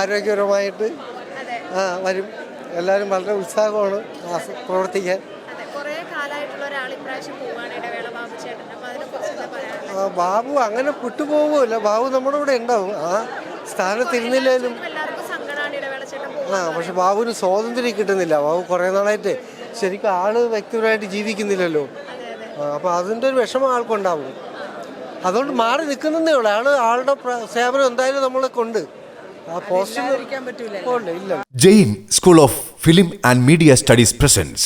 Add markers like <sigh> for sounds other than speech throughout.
ആരോഗ്യപരമായിട്ട് വരും. എല്ലാവരും വളരെ ഉത്സാഹമാണ് പ്രവർത്തിക്കാൻ. ബാബു അപ്പോൾ അങ്ങനെ വിട്ടുപോകുമല്ല ബാബു നമ്മുടെ കൂടെ ഉണ്ടാവും. ആ സ്ഥാനത്തിരുന്നില്ലേലും ആ പക്ഷെ ബാബുവിന് സ്വാതന്ത്ര്യം കിട്ടുന്നില്ല. ബാബു കുറേ നാളായിട്ട് ശരിക്കും ആൾ വ്യക്തിപരമായിട്ട് ജീവിക്കുന്നില്ലല്ലോ. അതെ അതെ. ആ, അപ്പൊ അതിന്റെ ഒരു വിഷമം ആൾക്കുണ്ടാവും. അതുകൊണ്ട് മാറി നിൽക്കുന്നതേ ഉള്ളൂ. ആൾ ആളുടെ സേവനം എന്തായാലും നമ്മളെ കൊണ്ട്. Jain school of film and media studies presence.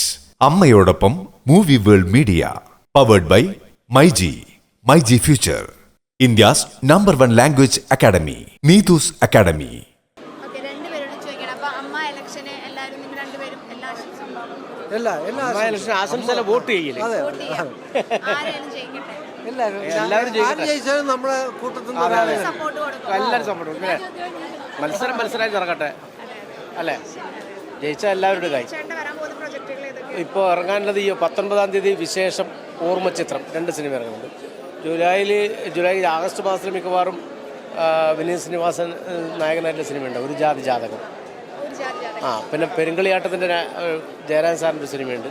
അമ്മയോടൊപ്പം movie world media. Powered by MyG. MyG future. India's number one language academy. Neethu's academy. Okay രണ്ടുപേരോടും ചോദിക്കണം. അപ്പോൾ അമ്മ ഇലക്ഷന് എല്ലാവരും നിങ്ങൾ രണ്ടുപേരും എല്ലാ ആശംസയും എല്ലാ എല്ലാ ഇലക്ഷൻ ആശംസല വോട്ട് ചെയ്യില്ലേ? എല്ലാവരും എല്ലാവരും നമ്മളെ കൂട്ടത്തിൽ നിന്ന് ഒരാളെ സപ്പോർട്ട് കൊടുക്കും. എല്ലാവരും സപ്പോർട്ട് മത്സരം മത്സരമായി നടക്കട്ടെ. അല്ലേ? ജയിച്ച എല്ലാവരുടെ ഏതൊക്കെയാണ് ഇപ്പോൾ ഇറങ്ങാനുള്ളത് ഈ പത്തൊൻപതാം തീയതി വിശേഷം ഓർമ്മചിത്രം. രണ്ട് സിനിമ ഇറങ്ങുന്നുണ്ട്. ജൂലൈയിൽ ജൂലൈ ആഗസ്റ്റ് മാസത്തിൽ മിക്കവാറും വിനീത് ശ്രീനിവാസൻ നായകനായിട്ടുള്ള സിനിമയുണ്ട്. ഒരു ജാതി ജാതകം. ആ പിന്നെ പെരുങ്കളിയാട്ടത്തിന്റെ ജയരാജ് ജയരാജൻ സാറിന്റെ ഒരു സിനിമയുണ്ട്.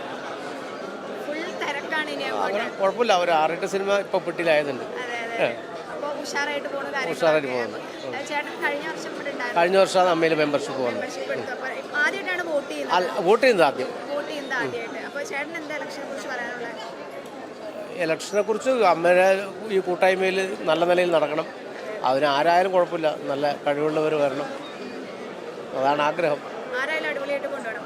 കുഴപ്പമില്ല. ഒരു ആറെട്ട് സിനിമ ഇപ്പോൾ പെട്ടിയിലായതുണ്ട്. ഉഷാറായിട്ട് പോകുന്ന കഴിഞ്ഞ വർഷമാണ് അമ്മയിൽ മെമ്പർഷിപ്പ് വന്നത് വോട്ട് ചെയ്യുന്നത്? ആദ്യം. ഇലക്ഷനെ കുറിച്ച് അമ്മയുടെ ഈ കൂട്ടായ്മയിൽ നല്ല നിലയിൽ നടക്കണം. അതിന് ആരായാലും കുഴപ്പമില്ല. നല്ല കഴിവുള്ളവർ വരണം. അതാണ് ആഗ്രഹം.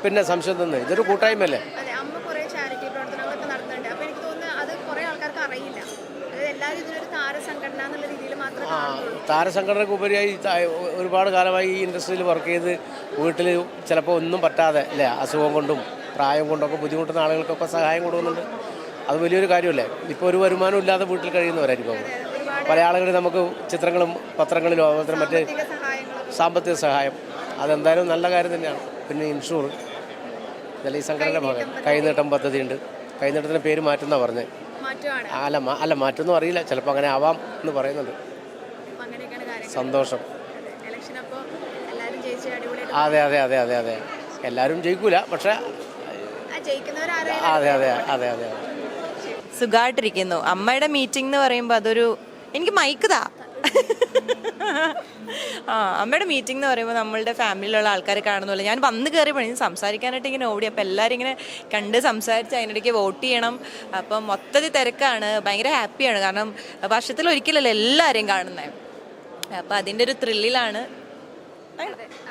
പിന്നെ സംശയം തന്നെ ഇതൊരു കൂട്ടായ്മയല്ലേ അതെ അമ്മ കുറേ ചാരിറ്റി പ്രവർത്തനങ്ങളൊക്കെ നടത്തുന്നുണ്ട് അപ്പോൾ എനിക്ക് തോന്നുന്നു അത് കുറേ ആൾക്കാർക്ക് അറിയില്ല അതായത് എല്ലാവരും ഇതിനൊരു താരസംഘടന എന്നുള്ള രീതിയിൽ മാത്രമേ താരസംഘടനയ്ക്ക് ഉപരിയായി ഒരുപാട് കാലമായി ഈ ഇൻഡസ്ട്രിയിൽ വർക്ക് ചെയ്ത് വീട്ടിൽ ചിലപ്പോൾ ഒന്നും പറ്റാതെ അല്ലേ? അസുഖം കൊണ്ടും പ്രായം കൊണ്ടൊക്കെ ബുദ്ധിമുട്ടുന്ന ആളുകൾക്കൊക്കെ സഹായം കൊടുക്കുന്നുണ്ട്. അത് വലിയൊരു കാര്യമല്ലേ? ഇപ്പോൾ ഒരു വരുമാനം ഇല്ലാതെ വീട്ടിൽ കഴിയുന്നവരായിരിക്കും. പല ആളുകളും നമുക്ക് ചിത്രങ്ങളും പത്രങ്ങളിലും അതുപോലെ മറ്റ് സാമ്പത്തിക സഹായം. അതെന്തായാലും നല്ല കാര്യം തന്നെയാണ്. പിന്നെ ഇൻഷൂർ ഇതല്ല ഈ സംഘടനയുടെ ഭാഗം. കൈനീട്ടം പദ്ധതിയുണ്ട്. കൈനീട്ടത്തിന്റെ പേര് മാറ്റുന്ന പറഞ്ഞത് അല്ല അല്ല മാറ്റൊന്നും അറിയില്ല. ചിലപ്പോൾ അങ്ങനെ ആവാം എന്ന് പറയുന്നുണ്ട്. സന്തോഷം. ഇലക്ഷൻ അപ്പോൾ എല്ലാവരും ജയിച്ച് അടിപൊളിയായിട്ട് അതെ അതെ അതെ അതെ അതെ. എല്ലാവരും ജയിക്കൂല പക്ഷേ ആ ജയിക്കുന്നവരാരെയും അതെ അതെ അതെ അതെ അതെ. സുഖമായിട്ടിരിക്കുന്നു അമ്മയുടെ മീറ്റിംഗ് എന്ന് പറയുമ്പോൾ അതൊരു എനിക്ക് മൈക്ക് താ. ആ അമ്മയുടെ മീറ്റിംഗ് എന്ന് പറയുമ്പോൾ നമ്മളുടെ ഫാമിലിയിലുള്ള ആൾക്കാരെ കാണുന്നില്ല ഞാൻ വന്ന് കയറിയപ്പോൾ ഞാൻ സംസാരിക്കാനായിട്ട് ഇങ്ങനെ ഓടി. അപ്പോൾ എല്ലാവരും ഇങ്ങനെ കണ്ട് സംസാരിച്ച് അതിനിടയ്ക്ക് വോട്ട് ചെയ്യണം. അപ്പം മൊത്തത്തിൽ തിരക്കാണ്. ഭയങ്കര ഹാപ്പിയാണ് കാരണം വർഷത്തിൽ ഒരിക്കലല്ലേ എല്ലാവരെയും കാണുന്നത് അപ്പോൾ അതിന്റെ ഒരു ത്രില്ലിലാണ്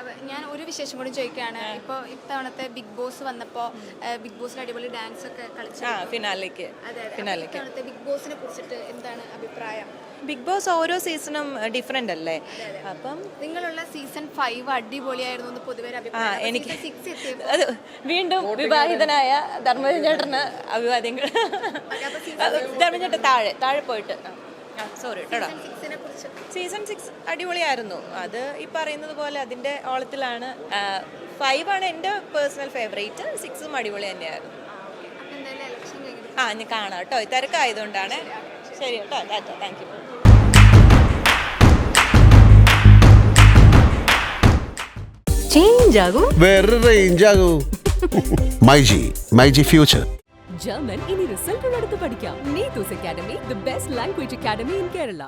അതെ ഞാൻ ഒരു വിശേഷം കൂടി ചോദിക്കുകയാണ്. ഇപ്പോൾ ഇത്തവണത്തെ ബിഗ് ബോസ് വന്നപ്പോൾ ബിഗ് ബോസിൽ അടിപൊളി ഡാൻസ് ഒക്കെ കളിച്ചു ആ ഫിനാലേക്ക് അതെ അതെ. ഫിനാലേക്ക് ഇത്തവണത്തെ ബിഗ് ബോസിനെ കുറിച്ചിട്ട് എന്താണ് അഭിപ്രായം? ബിഗ് ബോസ് ഓരോ സീസണും ഡിഫറെന്റ് അല്ലേ? അപ്പം നിങ്ങളുള്ള സീസൺ ഫൈവ് അടിപൊളിയായിരുന്നു എന്ന് പൊതുവെ എനിക്ക് അത് വീണ്ടും വിവാഹിതനായ ധർമ്മചേട്ടന് അഭിവാദ്യങ്ങൾ. ധർമ്മചേട്ടൻ താഴെ താഴെ പോയിട്ട്. സോറി കേട്ടോ. സീസൺ സിക്സ് അടിപൊളിയായിരുന്നു. അത് ഈ പറയുന്നത് പോലെ അതിന്റെ ഓളത്തിലാണ് ഫൈവ് ആണ് എന്റെ പേഴ്സണൽ ഫേവറേറ്റ് സിക്സും അടിപൊളി തന്നെയായിരുന്നു. ആ ഞാൻ കാണാം കേട്ടോ. തിരക്കായതുകൊണ്ടാണ്. ശരി കേട്ടോ. ടാറ്റ താങ്ക് യു ചേഞ്ച് ആകും. വേറെ range ആകൂ. <laughs> MyG myG future German ഇനി റിസൾട്ടുള്ളടുത്ത് പഠിക്കാം. Neethu's academy the best language academy in Kerala